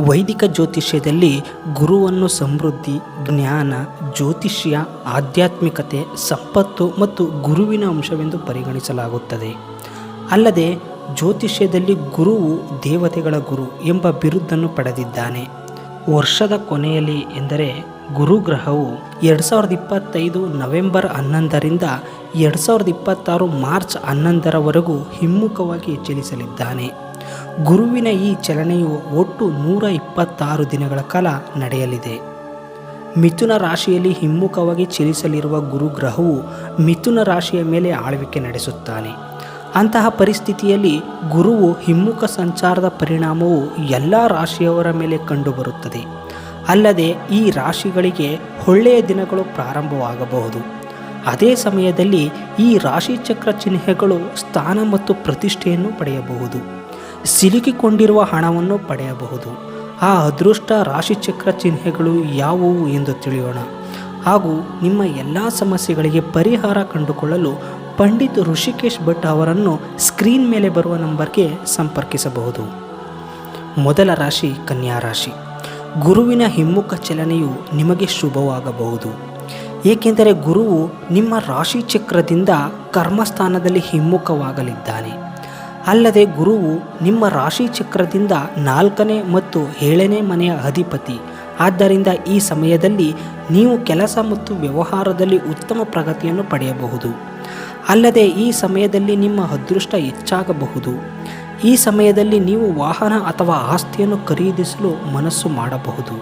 ವೈದಿಕ ಜ್ಯೋತಿಷ್ಯದಲ್ಲಿ ಗುರುವನ್ನು ಸಮೃದ್ಧಿ, ಜ್ಞಾನ, ಜ್ಯೋತಿಷ್ಯ, ಆಧ್ಯಾತ್ಮಿಕತೆ, ಸಂಪತ್ತು ಮತ್ತು ಗುರುವಿನ ಅಂಶವೆಂದು ಪರಿಗಣಿಸಲಾಗುತ್ತದೆ. ಅಲ್ಲದೆ ಜ್ಯೋತಿಷ್ಯದಲ್ಲಿ ಗುರುವು ದೇವತೆಗಳ ಗುರು ಎಂಬ ಬಿರುದನ್ನು ಪಡೆದಿದ್ದಾನೆ. ವರ್ಷದ ಕೊನೆಯಲ್ಲಿ ಎಂದರೆ ಗುರುಗ್ರಹವು ಎರಡು ಸಾವಿರದ ಇಪ್ಪತ್ತೈದು ನವೆಂಬರ್ ಹನ್ನೊಂದರಿಂದ ಎರಡು ಸಾವಿರದ ಇಪ್ಪತ್ತಾರು ಮಾರ್ಚ್ ಹನ್ನೊಂದರವರೆಗೂ ಹಿಮ್ಮುಖವಾಗಿ ಚಲಿಸಲಿದ್ದಾನೆ. ಗುರುವಿನ ಈ ಚಲನೆಯು ಒಟ್ಟು ನೂರ ಇಪ್ಪತ್ತಾರು ದಿನಗಳ ಕಾಲ ನಡೆಯಲಿದೆ. ಮಿಥುನ ರಾಶಿಯಲ್ಲಿ ಹಿಮ್ಮುಖವಾಗಿ ಚಲಿಸಲಿರುವ ಗುರುಗ್ರಹವು ಮಿಥುನ ರಾಶಿಯ ಮೇಲೆ ಆಳ್ವಿಕೆ ನಡೆಸುತ್ತಾನೆ. ಅಂತಹ ಪರಿಸ್ಥಿತಿಯಲ್ಲಿ ಗುರುವು ಹಿಮ್ಮುಖ ಸಂಚಾರದ ಪರಿಣಾಮವು ಎಲ್ಲ ರಾಶಿಯವರ ಮೇಲೆ ಕಂಡುಬರುತ್ತದೆ. ಅಲ್ಲದೆ ಈ ರಾಶಿಗಳಿಗೆ ಒಳ್ಳೆಯ ದಿನಗಳು ಪ್ರಾರಂಭವಾಗಬಹುದು. ಅದೇ ಸಮಯದಲ್ಲಿ ಈ ರಾಶಿಚಕ್ರ ಚಿಹ್ನೆಗಳು ಸ್ಥಾನ ಮತ್ತು ಪ್ರತಿಷ್ಠೆಯನ್ನು ಪಡೆಯಬಹುದು. ಸಿಲುಕಿಕೊಂಡಿರುವ ಹಣವನ್ನು ಪಡೆಯಬಹುದು. ಆ ಅದೃಷ್ಟ ರಾಶಿಚಕ್ರ ಚಿಹ್ನೆಗಳು ಯಾವುವು ಎಂದು ತಿಳಿಯೋಣ. ಹಾಗೂ ನಿಮ್ಮ ಎಲ್ಲ ಸಮಸ್ಯೆಗಳಿಗೆ ಪರಿಹಾರ ಕಂಡುಕೊಳ್ಳಲು ಪಂಡಿತ್ ಋಷಿಕೇಶ್ ಭಟ್ ಅವರನ್ನು ಸ್ಕ್ರೀನ್ ಮೇಲೆ ಬರುವ ನಂಬರ್ಗೆ ಸಂಪರ್ಕಿಸಬಹುದು. ಮೊದಲ ರಾಶಿ ಕನ್ಯಾ ರಾಶಿ. ಗುರುವಿನ ಹಿಮ್ಮುಖ ಚಲನೆಯು ನಿಮಗೆ ಶುಭವಾಗಬಹುದು. ಏಕೆಂದರೆ ಗುರುವು ನಿಮ್ಮ ರಾಶಿ ಚಕ್ರದಿಂದ ಕರ್ಮಸ್ಥಾನದಲ್ಲಿ ಹಿಮ್ಮುಖವಾಗಲಿದ್ದಾನೆ. ಅಲ್ಲದೆ ಗುರುವು ನಿಮ್ಮ ರಾಶಿ ಚಕ್ರದಿಂದ ನಾಲ್ಕನೇ ಮತ್ತು ಏಳನೇ ಮನೆಯ ಅಧಿಪತಿ. ಆದ್ದರಿಂದ ಈ ಸಮಯದಲ್ಲಿ ನೀವು ಕೆಲಸ ಮತ್ತು ವ್ಯವಹಾರದಲ್ಲಿ ಉತ್ತಮ ಪ್ರಗತಿಯನ್ನು ಪಡೆಯಬಹುದು. ಅಲ್ಲದೆ ಈ ಸಮಯದಲ್ಲಿ ನಿಮ್ಮ ಅದೃಷ್ಟ ಹೆಚ್ಚಾಗಬಹುದು. ಈ ಸಮಯದಲ್ಲಿ ನೀವು ವಾಹನ ಅಥವಾ ಆಸ್ತಿಯನ್ನು ಖರೀದಿಸಲು ಮನಸ್ಸು ಮಾಡಬಹುದು.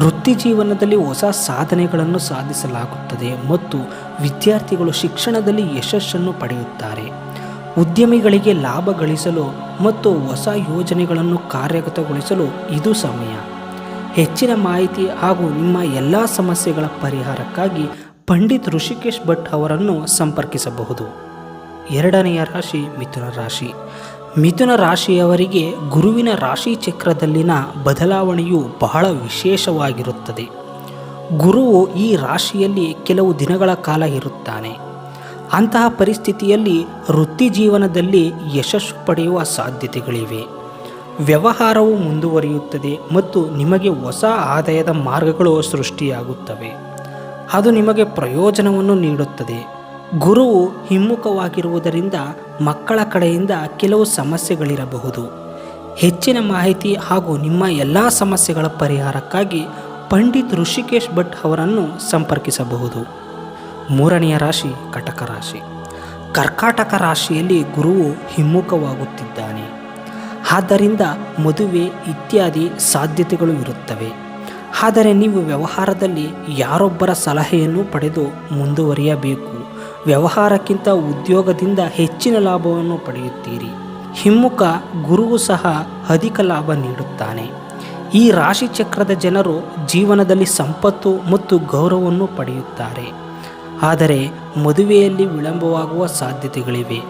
ವೃತ್ತಿ ಜೀವನದಲ್ಲಿ ಹೊಸ ಸಾಧನೆಗಳನ್ನು ಸಾಧಿಸಲಾಗುತ್ತದೆ ಮತ್ತು ವಿದ್ಯಾರ್ಥಿಗಳು ಶಿಕ್ಷಣದಲ್ಲಿ ಯಶಸ್ಸನ್ನು ಪಡೆಯುತ್ತಾರೆ. ಉದ್ಯಮಿಗಳಿಗೆ ಲಾಭ ಗಳಿಸಲು ಮತ್ತು ಹೊಸ ಯೋಜನೆಗಳನ್ನು ಕಾರ್ಯಗತಗೊಳಿಸಲು ಇದು ಸಮಯ. ಹೆಚ್ಚಿನ ಮಾಹಿತಿ ಹಾಗೂ ನಿಮ್ಮ ಎಲ್ಲ ಸಮಸ್ಯೆಗಳ ಪರಿಹಾರಕ್ಕಾಗಿ ಪಂಡಿತ್ ಋಷಿಕೇಶ್ ಭಟ್ ಅವರನ್ನು ಸಂಪರ್ಕಿಸಬಹುದು. ಎರಡನೆಯ ರಾಶಿ ಮಿಥುನ ರಾಶಿ. ಮಿಥುನ ರಾಶಿಯವರಿಗೆ ಗುರುವಿನ ರಾಶಿ ಚಕ್ರದಲ್ಲಿನ ಬದಲಾವಣೆಯು ಬಹಳ ವಿಶೇಷವಾಗಿರುತ್ತದೆ. ಗುರುವು ಈ ರಾಶಿಯಲ್ಲಿ ಕೆಲವು ದಿನಗಳ ಕಾಲ ಇರುತ್ತಾನೆ. ಅಂತಹ ಪರಿಸ್ಥಿತಿಯಲ್ಲಿ ವೃತ್ತಿ ಜೀವನದಲ್ಲಿ ಯಶಸ್ಸು ಪಡೆಯುವ ಸಾಧ್ಯತೆಗಳಿವೆ. ವ್ಯವಹಾರವು ಮುಂದುವರಿಯುತ್ತದೆ ಮತ್ತು ನಿಮಗೆ ಹೊಸ ಆದಾಯದ ಮಾರ್ಗಗಳು ಸೃಷ್ಟಿಯಾಗುತ್ತವೆ. ಅದು ನಿಮಗೆ ಪ್ರಯೋಜನವನ್ನು ನೀಡುತ್ತದೆ. ಗುರುವು ಹಿಮ್ಮುಖವಾಗಿರುವುದರಿಂದ ಮಕ್ಕಳ ಕಡೆಯಿಂದ ಕೆಲವು ಸಮಸ್ಯೆಗಳಿರಬಹುದು. ಹೆಚ್ಚಿನ ಮಾಹಿತಿ ಹಾಗೂ ನಿಮ್ಮ ಎಲ್ಲ ಸಮಸ್ಯೆಗಳ ಪರಿಹಾರಕ್ಕಾಗಿ ಪಂಡಿತ್ ಋಷಿಕೇಶ್ ಭಟ್ ಅವರನ್ನು ಸಂಪರ್ಕಿಸಬಹುದು. ಮೂರನೆಯ ರಾಶಿ ಕಟಕ ರಾಶಿ. ಕರ್ಕಾಟಕ ರಾಶಿಯಲ್ಲಿ ಗುರುವು ಹಿಮ್ಮುಖವಾಗುತ್ತಿದ್ದಾನೆ. ಆದ್ದರಿಂದ ಮದುವೆ ಇತ್ಯಾದಿ ಸಾಧ್ಯತೆಗಳು ಇರುತ್ತವೆ. ಆದರೆ ನೀವು ವ್ಯವಹಾರದಲ್ಲಿ ಯಾರೊಬ್ಬರ ಸಲಹೆಯನ್ನು ಪಡೆದು ಮುಂದುವರಿಯಬೇಕು. ವ್ಯವಹಾರಕ್ಕಿಂತ ಉದ್ಯೋಗದಿಂದ ಹೆಚ್ಚಿನ ಲಾಭವನ್ನು ಪಡೆಯುತ್ತೀರಿ. ಹಿಮ್ಮುಖ ಗುರುವು ಸಹ ಅಧಿಕ ಲಾಭ ನೀಡುತ್ತಾನೆ. ಈ ರಾಶಿ ಚಕ್ರದ ಜನರು ಜೀವನದಲ್ಲಿ ಸಂಪತ್ತು ಮತ್ತು ಗೌರವವನ್ನು ಪಡೆಯುತ್ತಾರೆ. ಆದರೆ ಮದುವೆಯಲ್ಲಿ ವಿಳಂಬವಾಗುವ ಸಾಧ್ಯತೆಗಳಿವೆ.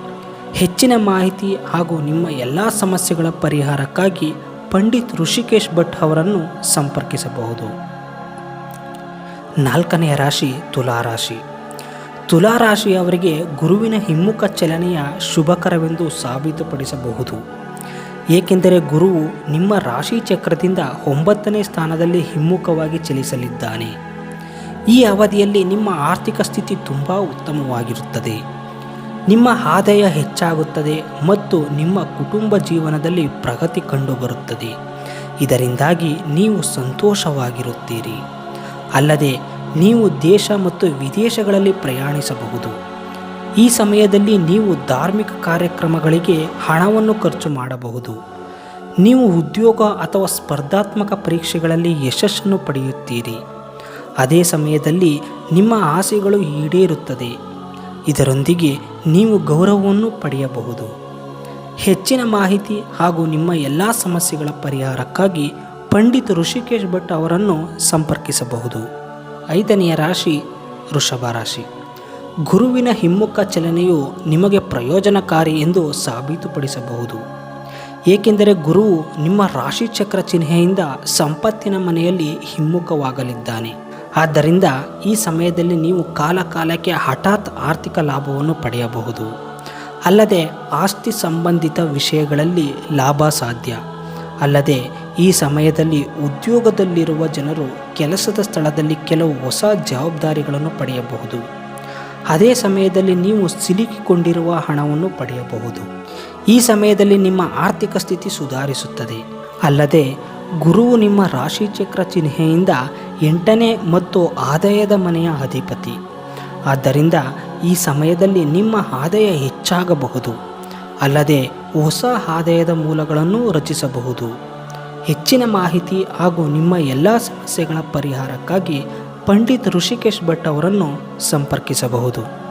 ಹೆಚ್ಚಿನ ಮಾಹಿತಿ ಹಾಗೂ ನಿಮ್ಮ ಎಲ್ಲ ಸಮಸ್ಯೆಗಳ ಪರಿಹಾರಕ್ಕಾಗಿ ಪಂಡಿತ್ ಋಷಿಕೇಶ್ ಭಟ್ ಅವರನ್ನು ಸಂಪರ್ಕಿಸಬಹುದು. ನಾಲ್ಕನೆಯ ರಾಶಿ ತುಲಾರಾಶಿ ತುಲಾರಾಶಿಯವರಿಗೆ ಗುರುವಿನ ಹಿಮ್ಮುಖ ಚಲನೆಯ ಶುಭಕರವೆಂದು ಸಾಬೀತುಪಡಿಸಬಹುದು. ಏಕೆಂದರೆ ಗುರುವು ನಿಮ್ಮ ರಾಶಿ ಚಕ್ರದಿಂದ ಒಂಬತ್ತನೇ ಸ್ಥಾನದಲ್ಲಿ ಹಿಮ್ಮುಖವಾಗಿ ಚಲಿಸಲಿದ್ದಾನೆ. ಈ ಅವಧಿಯಲ್ಲಿ ನಿಮ್ಮ ಆರ್ಥಿಕ ಸ್ಥಿತಿ ತುಂಬ ಉತ್ತಮವಾಗಿರುತ್ತದೆ. ನಿಮ್ಮ ಆದಾಯ ಹೆಚ್ಚಾಗುತ್ತದೆ ಮತ್ತು ನಿಮ್ಮ ಕುಟುಂಬ ಜೀವನದಲ್ಲಿ ಪ್ರಗತಿ ಕಂಡುಬರುತ್ತದೆ. ಇದರಿಂದಾಗಿ ನೀವು ಸಂತೋಷವಾಗಿರುತ್ತೀರಿ. ಅಲ್ಲದೆ ನೀವು ದೇಶ ಮತ್ತು ವಿದೇಶಗಳಲ್ಲಿ ಪ್ರಯಾಣಿಸಬಹುದು. ಈ ಸಮಯದಲ್ಲಿ ನೀವು ಧಾರ್ಮಿಕ ಕಾರ್ಯಕ್ರಮಗಳಿಗೆ ಹಣವನ್ನು ಖರ್ಚು ಮಾಡಬಹುದು. ನೀವು ಉದ್ಯೋಗ ಅಥವಾ ಸ್ಪರ್ಧಾತ್ಮಕ ಪರೀಕ್ಷೆಗಳಲ್ಲಿ ಯಶಸ್ಸನ್ನು ಪಡೆಯುತ್ತೀರಿ. ಅದೇ ಸಮಯದಲ್ಲಿ ನಿಮ್ಮ ಆಸೆಗಳು ಈಡೇರುತ್ತದೆ. ಇದರೊಂದಿಗೆ ನೀವು ಗೌರವವನ್ನು ಪಡೆಯಬಹುದು. ಹೆಚ್ಚಿನ ಮಾಹಿತಿ ಹಾಗೂ ನಿಮ್ಮ ಎಲ್ಲ ಸಮಸ್ಯೆಗಳ ಪರಿಹಾರಕ್ಕಾಗಿ ಪಂಡಿತ್ ಋಷಿಕೇಶ್ ಭಟ್ ಅವರನ್ನು ಸಂಪರ್ಕಿಸಬಹುದು. ಐದನೆಯ ರಾಶಿ ವೃಷಭ ರಾಶಿ. ಗುರುವಿನ ಹಿಮ್ಮುಖ ಚಲನೆಯು ನಿಮಗೆ ಪ್ರಯೋಜನಕಾರಿ ಎಂದು ಸಾಬೀತುಪಡಿಸಬಹುದು. ಏಕೆಂದರೆ ಗುರುವು ನಿಮ್ಮ ರಾಶಿ ಚಕ್ರ ಚಿಹ್ನೆಯಿಂದ ಸಂಪತ್ತಿನ ಮನೆಯಲ್ಲಿ ಹಿಮ್ಮುಖವಾಗಲಿದ್ದಾನೆ. ಆದ್ದರಿಂದ ಈ ಸಮಯದಲ್ಲಿ ನೀವು ಕಾಲ ಕಾಲಕ್ಕೆ ಹಠಾತ್ ಆರ್ಥಿಕ ಲಾಭವನ್ನು ಪಡೆಯಬಹುದು. ಅಲ್ಲದೆ ಆಸ್ತಿ ಸಂಬಂಧಿತ ವಿಷಯಗಳಲ್ಲಿ ಲಾಭ ಸಾಧ್ಯ. ಅಲ್ಲದೆ ಈ ಸಮಯದಲ್ಲಿ ಉದ್ಯೋಗದಲ್ಲಿರುವ ಜನರು ಕೆಲಸದ ಸ್ಥಳದಲ್ಲಿ ಕೆಲವು ಹೊಸ ಜವಾಬ್ದಾರಿಗಳನ್ನು ಪಡೆಯಬಹುದು. ಅದೇ ಸಮಯದಲ್ಲಿ ನೀವು ಸಿಲುಕಿಕೊಂಡಿರುವ ಹಣವನ್ನು ಪಡೆಯಬಹುದು. ಈ ಸಮಯದಲ್ಲಿ ನಿಮ್ಮ ಆರ್ಥಿಕ ಸ್ಥಿತಿ ಸುಧಾರಿಸುತ್ತದೆ. ಅಲ್ಲದೆ ಗುರುವು ನಿಮ್ಮ ರಾಶಿಚಕ್ರ ಚಿಹ್ನೆಯಿಂದ ಎಂಟನೇ ಮತ್ತು ಆದಾಯದ ಮನೆಯ ಅಧಿಪತಿ. ಆದ್ದರಿಂದ ಈ ಸಮಯದಲ್ಲಿ ನಿಮ್ಮ ಆದಾಯ ಹೆಚ್ಚಾಗಬಹುದು. ಅಲ್ಲದೆ ಹೊಸ ಆದಾಯದ ಮೂಲಗಳನ್ನು ರಚಿಸಬಹುದು. ಹೆಚ್ಚಿನ ಮಾಹಿತಿ ಹಾಗೂ ನಿಮ್ಮ ಎಲ್ಲ ಸಮಸ್ಯೆಗಳ ಪರಿಹಾರಕ್ಕಾಗಿ ಪಂಡಿತ್ ಋಷಿಕೇಶ್ ಭಟ್ ಅವರನ್ನು ಸಂಪರ್ಕಿಸಬಹುದು.